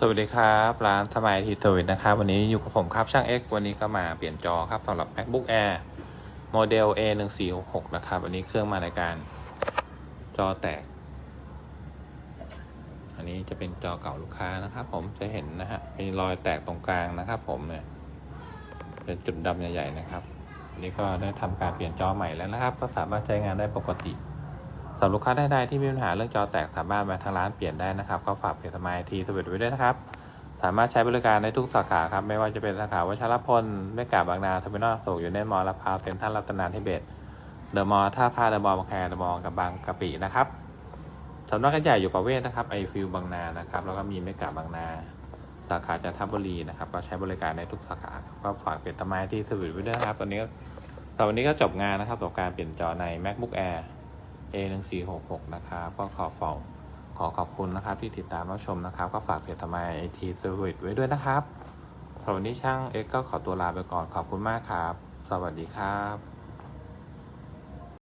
สวัสดีครับร้านสมัยทีทวิตนะครับ วันนี้อยู่กับผมครับช่าง X วันนี้ก็มาเปลี่ยนจอครับสำหรับ MacBook Air โมเดล A 1 4 6 6นะครับ วันนี้เครื่องมาในการจอแตก อันนี้จะเป็นจอเก่าลูกค้านะครับ ผมจะเห็นนะฮะมีรอยแตกตรงกลางนะครับ ผมเนี่ยเป็นจุดดำใหญ่ๆนะครับ อันนี้ก็ได้ทำการเปลี่ยนจอใหม่แล้วนะครับ ก็สามารถใช้งานได้ปกติ สำหรับลูกค้าท่านใดที่มีปัญหาเรื่องจอแตกสามารถมาทางร้านเปลี่ยนได้นะครับ ก็ฝากเพจสมายทีสวิตไว้ด้วยนะครับ สามารถใช้บริการในทุกสาขาครับ ไม่ว่าจะเป็นสาขาวัชรพลเมกาบางนาเทอร์มินอลโศกอยู่ในมอลลาพาวเซ็นทรัลรัตนาธิเบศเดอะมอลล์ท่าพระเดอะมอลล์บางแคเดอะมอลล์กับบางกะปินะครับสำนักงานใหญ่อยู่ประเวศนะครับไอฟิลบางนานะครับแล้วก็มีเมกาบางนา สาขาจันทบุรีนะครับก็ใช้บริการในทุกสาขาก็ฝากเพจสมายทีสวิตไว้ด้วยนะครับตอนนี้ก็ตอนนี้ก็จบงานนะครับกับการเปลี่ยนจอใน macbook air A 1 4 6 6 นะครับก็ขอฟองขอขอบคุณนะครับที่ติดตามรับชมนะครับ ก็ฝากเพจทำไมไอทีเซอร์วิสไว้ด้วยนะครับสำหรับวันนี้ช่างเอ็กก็ขอตัวลาไปก่อนขอบคุณมากครับ สวัสดีครับ